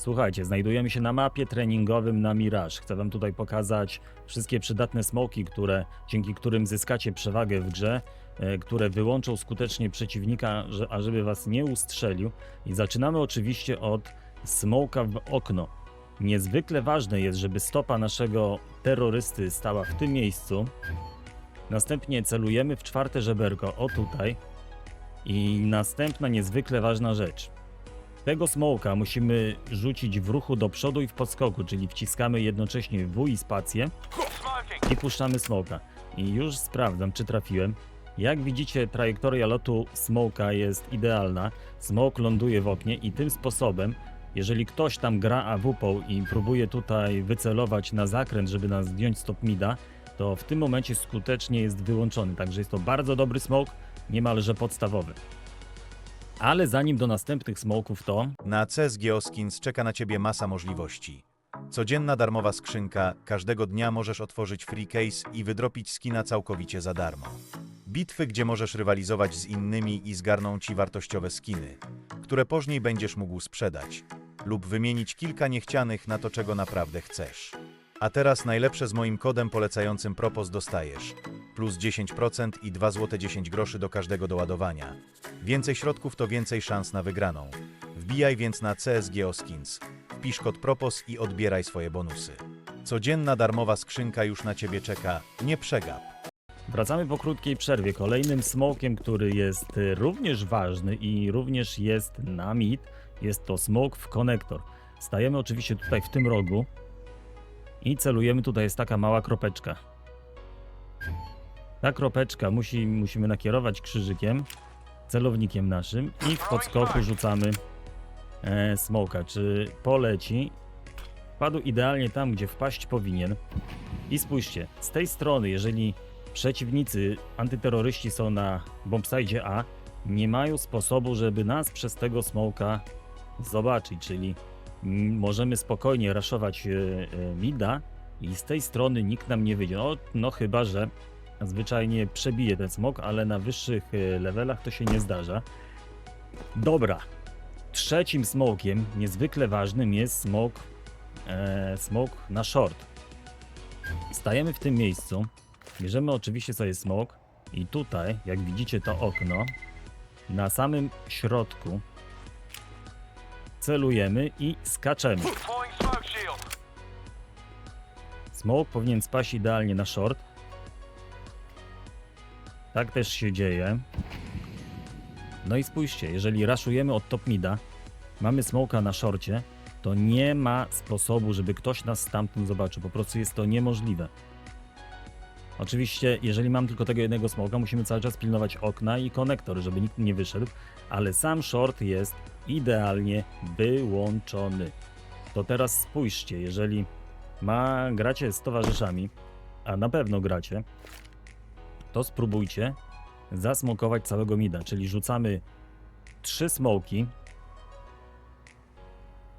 Słuchajcie, znajdujemy się na mapie treningowym na Mirage. Chcę wam tutaj pokazać wszystkie przydatne smoki, które, dzięki którym zyskacie przewagę w grze, e, które wyłączą skutecznie przeciwnika, że, ażeby was nie ustrzelił. I zaczynamy oczywiście od smoka w okno. Niezwykle ważne jest, żeby stopa naszego terrorysty stała w tym miejscu. Następnie celujemy w czwarte żeberko, o tutaj. I następna niezwykle ważna rzecz. Tego smoka musimy rzucić w ruchu do przodu i w podskoku, czyli wciskamy jednocześnie W i spację i puszczamy smoka. I już sprawdzam, czy trafiłem. Jak widzicie, trajektoria lotu smoka jest idealna. Smoke ląduje w oknie i tym sposobem, jeżeli ktoś tam gra AWP i próbuje tutaj wycelować na zakręt, żeby nas zdjąć z top mida, to w tym momencie skutecznie jest wyłączony. Także jest to bardzo dobry smoke, niemalże podstawowy. Ale zanim do następnych smoków to Na CSG Skins czeka na Ciebie masa możliwości. Codzienna darmowa skrzynka, każdego dnia możesz otworzyć free case i wydropić skina całkowicie za darmo. Bitwy, gdzie możesz rywalizować z innymi i zgarną Ci wartościowe skiny, które później będziesz mógł sprzedać lub wymienić kilka niechcianych na to, czego naprawdę chcesz. A teraz najlepsze z moim kodem polecającym Propos dostajesz plus 10% i 2 zł 10 groszy do każdego doładowania. Więcej środków to więcej szans na wygraną. Wbijaj więc na CSG Skins. Wpisz kod Propos i odbieraj swoje bonusy. Codzienna darmowa skrzynka już na Ciebie czeka. Nie przegap. Wracamy po krótkiej przerwie. Kolejnym smokiem, który jest również ważny i również jest na mid, jest to smoke w konektor. Stajemy oczywiście tutaj w tym rogu i celujemy. Tutaj jest taka mała kropeczka. Ta kropeczka musi, musimy nakierować krzyżykiem, celownikiem naszym i w podskoku rzucamy e, smoka. Czy poleci? Padł idealnie tam, gdzie wpaść powinien. I spójrzcie, z tej strony, jeżeli przeciwnicy, antyterroryści są na bombsite A, nie mają sposobu, żeby nas przez tego smoka zobaczyć, czyli możemy spokojnie raszować e, e, mida i z tej strony nikt nam nie wyjdzie. No, no chyba, że zwyczajnie przebije ten smok, ale na wyższych e, levelach to się nie zdarza. Dobra. Trzecim smokiem, niezwykle ważnym, jest smok, e, smok na short. Stajemy w tym miejscu, bierzemy oczywiście sobie smok i tutaj, jak widzicie to okno, na samym środku celujemy i skaczemy. Smoke powinien spaść idealnie na short. Tak też się dzieje. No i spójrzcie, jeżeli raszujemy od top mida, mamy smoka na shorcie, to nie ma sposobu, żeby ktoś nas stamtąd zobaczył. Po prostu jest to niemożliwe. Oczywiście, jeżeli mam tylko tego jednego smoka, musimy cały czas pilnować okna i konektor, żeby nikt nie wyszedł, ale sam short jest idealnie wyłączony. To teraz spójrzcie, jeżeli ma, gracie z towarzyszami, a na pewno gracie, to spróbujcie zasmokować całego mida, czyli rzucamy trzy smoki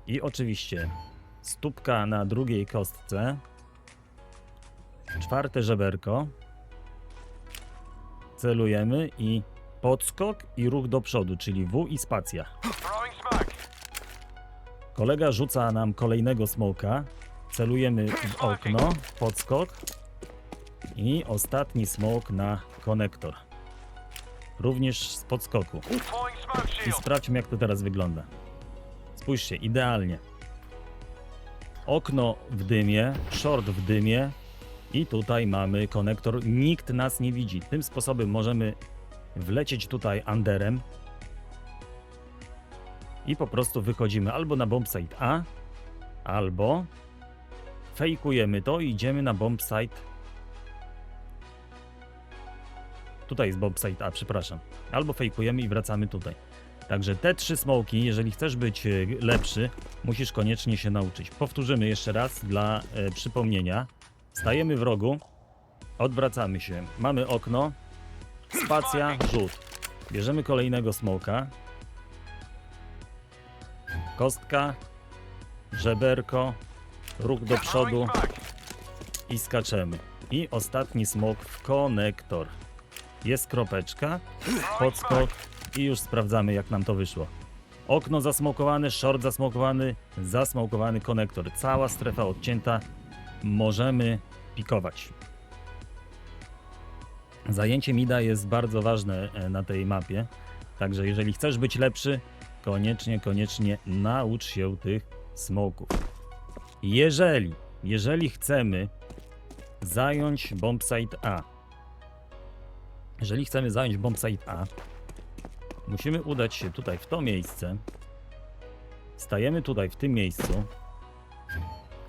i oczywiście stópka na drugiej kostce, czwarte żeberko, celujemy i podskok i ruch do przodu, czyli W i spacja. Kolega rzuca nam kolejnego smoka, celujemy w okno, podskok i ostatni smok na konektor. Również z podskoku. I sprawdźmy jak to teraz wygląda. Spójrzcie, idealnie. Okno w dymie, short w dymie i tutaj mamy konektor. Nikt nas nie widzi. Tym sposobem możemy wlecieć tutaj underem i po prostu wychodzimy albo na bombsite A, albo fejkujemy to i idziemy na bombsite Tutaj jest bombsite A, przepraszam. Albo fejkujemy i wracamy tutaj. Także te trzy smoki, jeżeli chcesz być e, lepszy, musisz koniecznie się nauczyć. Powtórzymy jeszcze raz dla e, przypomnienia. Stajemy w rogu, odwracamy się. Mamy okno, spacja, rzut. Bierzemy kolejnego smoka. Kostka, żeberko, ruch do przodu i skaczemy. I ostatni smok w konektor. Jest kropeczka, podskok i już sprawdzamy jak nam to wyszło. Okno zasmokowane, short zasmokowany, zasmokowany konektor. Cała strefa odcięta. Możemy pikować. Zajęcie mida jest bardzo ważne e, na tej mapie. Także jeżeli chcesz być lepszy, koniecznie, koniecznie naucz się tych smoków. Jeżeli, jeżeli chcemy zająć bombsite A, jeżeli chcemy zająć bombsite A, musimy udać się tutaj w to miejsce. Stajemy tutaj w tym miejscu.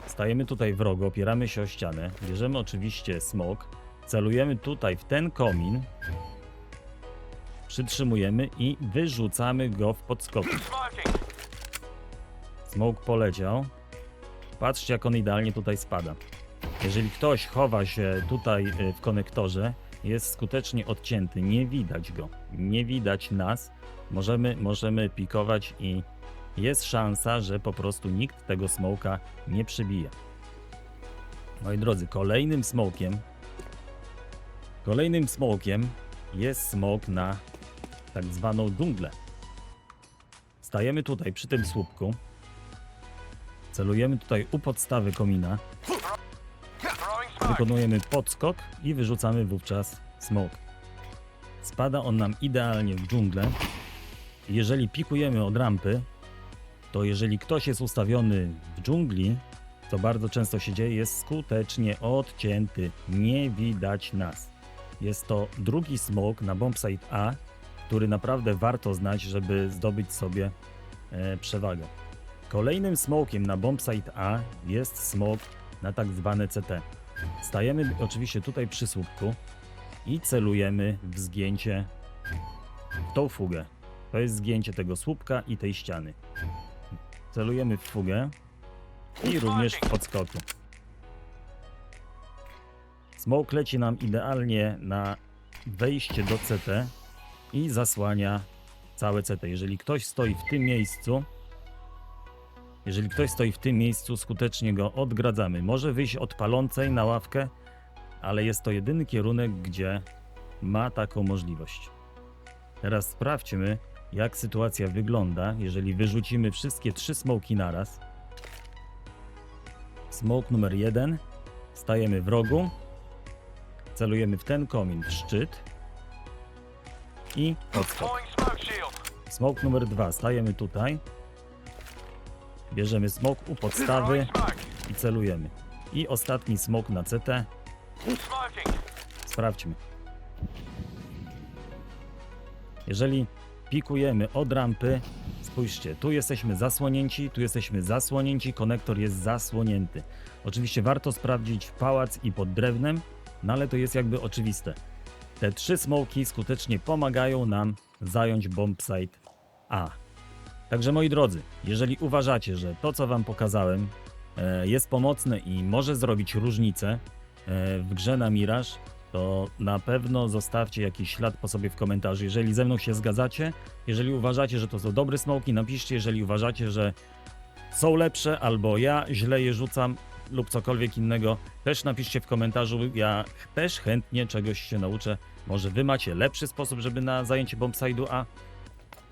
Stajemy tutaj w rogu, opieramy się o ścianę. Bierzemy oczywiście smok. Celujemy tutaj w ten komin. Przytrzymujemy i wyrzucamy go w podskoku. Smoke poleciał. Patrzcie, jak on idealnie tutaj spada. Jeżeli ktoś chowa się tutaj y, w konektorze, jest skutecznie odcięty, nie widać go, nie widać nas, możemy, możemy pikować i jest szansa, że po prostu nikt tego smoka nie przybije. Moi drodzy, kolejnym smokiem, kolejnym smokiem jest smok na tak zwaną dżunglę. Stajemy tutaj przy tym słupku, celujemy tutaj u podstawy komina, Wykonujemy podskok i wyrzucamy wówczas smok. Spada on nam idealnie w dżunglę. Jeżeli pikujemy od rampy, to jeżeli ktoś jest ustawiony w dżungli, co bardzo często się dzieje, jest skutecznie odcięty. Nie widać nas. Jest to drugi smok na bombsite A, który naprawdę warto znać, żeby zdobyć sobie e, przewagę. Kolejnym smokiem na bombsite A jest smok na tak zwane CT. Stajemy oczywiście tutaj przy słupku i celujemy w zgięcie w tą fugę. To jest zgięcie tego słupka i tej ściany. Celujemy w fugę i również w podskoku. Smoke leci nam idealnie na wejście do CT i zasłania całe CT. Jeżeli ktoś stoi w tym miejscu, jeżeli ktoś stoi w tym miejscu, skutecznie go odgradzamy. Może wyjść od palącej na ławkę, ale jest to jedyny kierunek, gdzie ma taką możliwość. Teraz sprawdźmy, jak sytuacja wygląda, jeżeli wyrzucimy wszystkie trzy smoki naraz. Smoke numer jeden. Stajemy w rogu. Celujemy w ten komin, w szczyt. I odskok. Smoke numer dwa. Stajemy tutaj. Bierzemy smok u podstawy i celujemy. I ostatni smok na CT. Sprawdźmy. Jeżeli pikujemy od rampy, spójrzcie, tu jesteśmy zasłonięci, tu jesteśmy zasłonięci, konektor jest zasłonięty. Oczywiście warto sprawdzić pałac i pod drewnem, no ale to jest jakby oczywiste. Te trzy smoki skutecznie pomagają nam zająć bombsite A. Także moi drodzy, jeżeli uważacie, że to co wam pokazałem e, jest pomocne i może zrobić różnicę e, w grze na Mirage, to na pewno zostawcie jakiś ślad po sobie w komentarzu. Jeżeli ze mną się zgadzacie, jeżeli uważacie, że to są dobre smoki, napiszcie. Jeżeli uważacie, że są lepsze albo ja źle je rzucam lub cokolwiek innego, też napiszcie w komentarzu. Ja też chętnie czegoś się nauczę. Może wy macie lepszy sposób, żeby na zajęcie bombside'u A?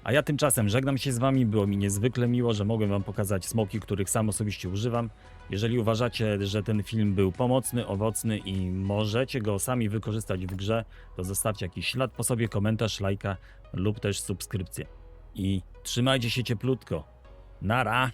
A ja tymczasem żegnam się z wami. Było mi niezwykle miło, że mogłem wam pokazać smoki, których sam osobiście używam. Jeżeli uważacie, że ten film był pomocny, owocny i możecie go sami wykorzystać w grze, to zostawcie jakiś ślad po sobie, komentarz, lajka lub też subskrypcję. I trzymajcie się cieplutko. Nara!